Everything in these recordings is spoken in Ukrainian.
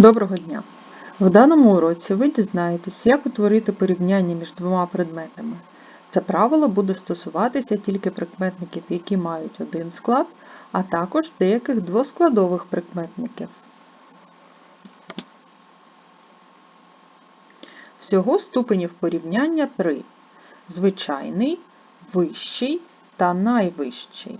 Доброго дня! В даному уроці ви дізнаєтесь, як утворити порівняння між двома предметами. Це правило буде стосуватися тільки прикметників, які мають один склад, а також деяких двоскладових прикметників. Всього ступенів порівняння три: звичайний, вищий та найвищий.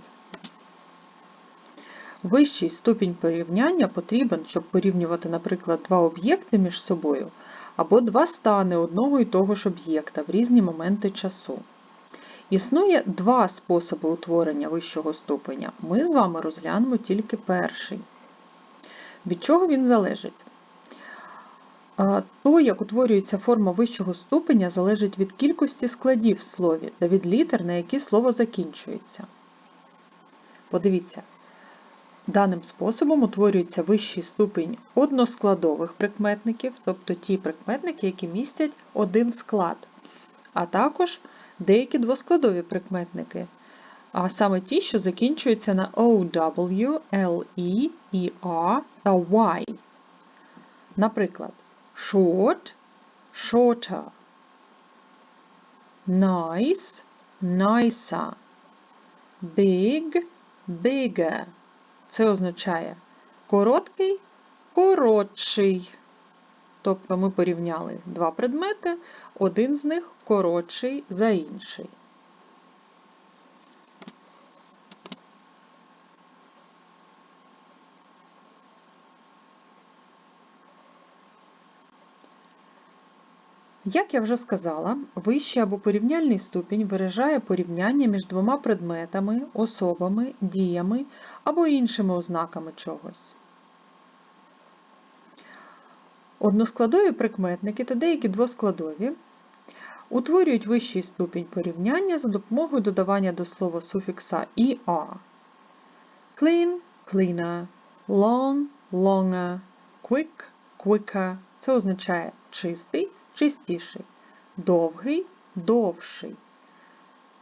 Вищий ступінь порівняння потрібен, щоб порівнювати, наприклад, два об'єкти між собою або два стани одного і того ж об'єкта в різні моменти часу. Існує два способи утворення вищого ступеня. Ми з вами розглянемо тільки перший. Від чого він залежить? То, як утворюється форма вищого ступеня, залежить від кількості складів в слові та від літер, на які слово закінчується. Подивіться. Даним способом утворюється вищий ступінь односкладових прикметників, тобто ті прикметники, які містять один склад, а також деякі двоскладові прикметники, а саме ті, що закінчуються на OW, LE, ER та Y. Наприклад, short, shorter, nice, nicer, big, bigger. Це означає короткий, коротший. Тобто ми порівняли два предмети, один з них коротший за інший. Як я вже сказала, вищий або порівняльний ступінь виражає порівняння між двома предметами, особами, діями або іншими ознаками чогось. Односкладові прикметники та деякі двоскладові утворюють вищий ступінь порівняння за допомогою додавання до слова суфікса «er». Clean – cleaner, long – longer, quick – quicker. Це означає чистий чистіший, довгий довший,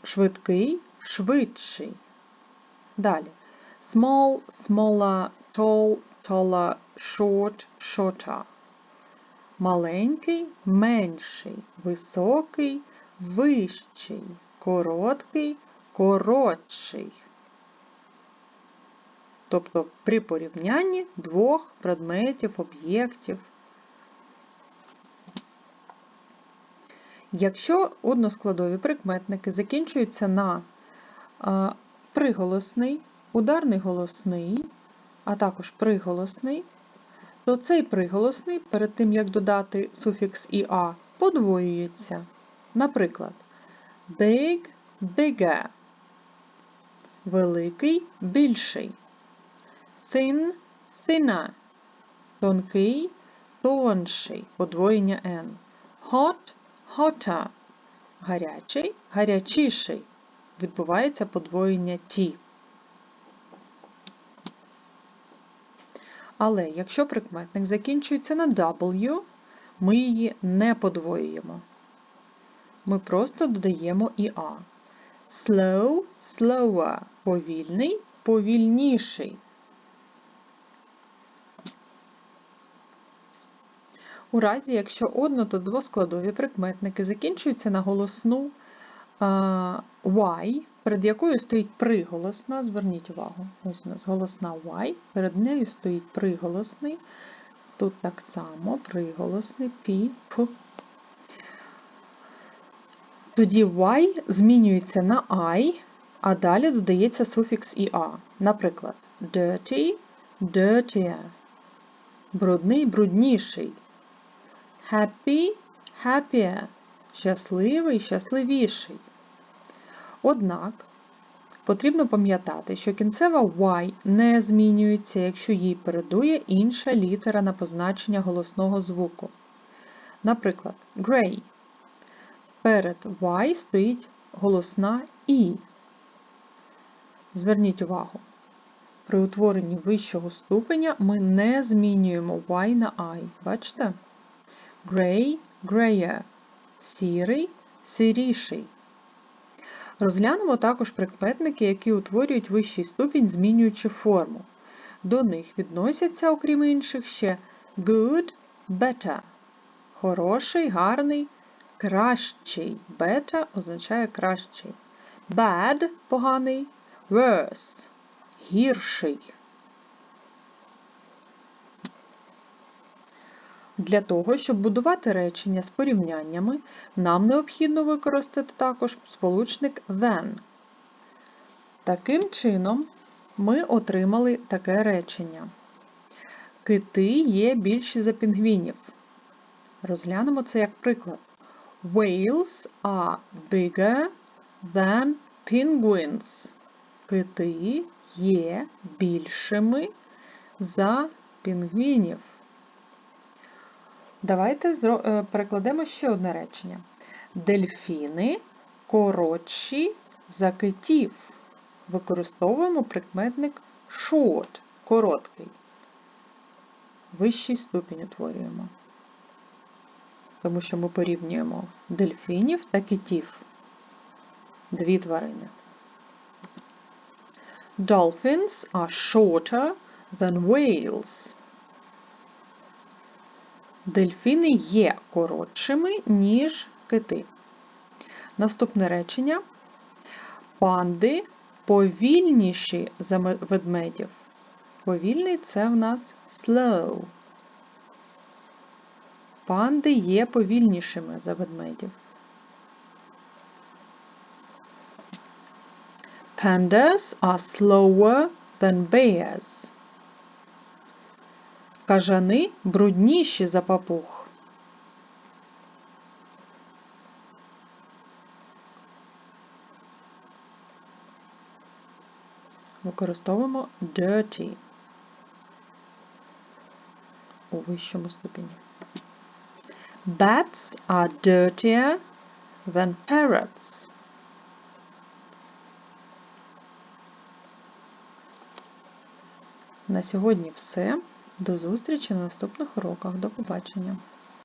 швидкий швидший. Далі small, smaller, tall, taller, short, shorter. Маленький менший, високий вищий, короткий коротший. Тобто при порівнянні двох предметів, об'єктів. Якщо односкладові прикметники закінчуються на приголосний, ударний голосний, а також приголосний, то цей приголосний перед тим, як додати суфікс «іа», подвоюється. Наприклад, big bigger, великий більший, thin thinner, тонкий тонший, подвоєння n, hot hotter – гарячий, гарячіший. Відбувається подвоєння T. Але якщо прикметник закінчується на W, ми її не подвоюємо. Ми просто додаємо «іа». Slow – slower – повільний, повільніший. У разі, якщо одно- та двоскладові прикметники закінчуються на голосну Y, перед якою стоїть приголосна, зверніть увагу, ось у нас голосна Y, перед нею стоїть приголосний, тут так само приголосний P, P. Тоді Y змінюється на I, а далі додається суфікс «іа». Наприклад, dirty, dirtier, брудний, брудніший happy, happier, щасливий, щасливіший. Однак потрібно пам'ятати, що кінцева Y не змінюється, якщо їй передує інша літера на позначення голосного звуку. Наприклад, grey. Перед Y стоїть голосна І. Зверніть увагу, при утворенні вищого ступеня ми не змінюємо Y на I. Бачите? Grey – grayer, сірий сиріший. Розглянемо також прикметники, які утворюють вищий ступінь, змінюючи форму. До них відносяться, окрім інших, ще good, better. Хороший, гарний, кращий. Better означає кращий. Bad поганий, worse гірший. Для того, щоб будувати речення з порівняннями, нам необхідно використати також сполучник then. Таким чином, ми отримали таке речення. Кити є більші за пінгвінів. Розглянемо це як приклад. Whales are bigger than penguins. Кити є більшими за пінгвінів. Давайте е, перекладемо ще одне речення. Дельфіни коротші за китів. Використовуємо прикметник short короткий. Вищий ступінь утворюємо. Тому що ми порівнюємо дельфінів та китів. Дві тварини. Dolphins are shorter than whales. Дельфіни є коротшими, ніж кити. Наступне речення. Панди повільніші за ведмедів. Повільний це в нас slow. Панди є повільнішими за ведмедів. Pandas are slower than bears. Кажани брудніші за папуг. Використовуємо dirty у вищому ступені. Bats are dirtier than parrots. На сьогодні все. До зустрічі на наступних уроках. До побачення!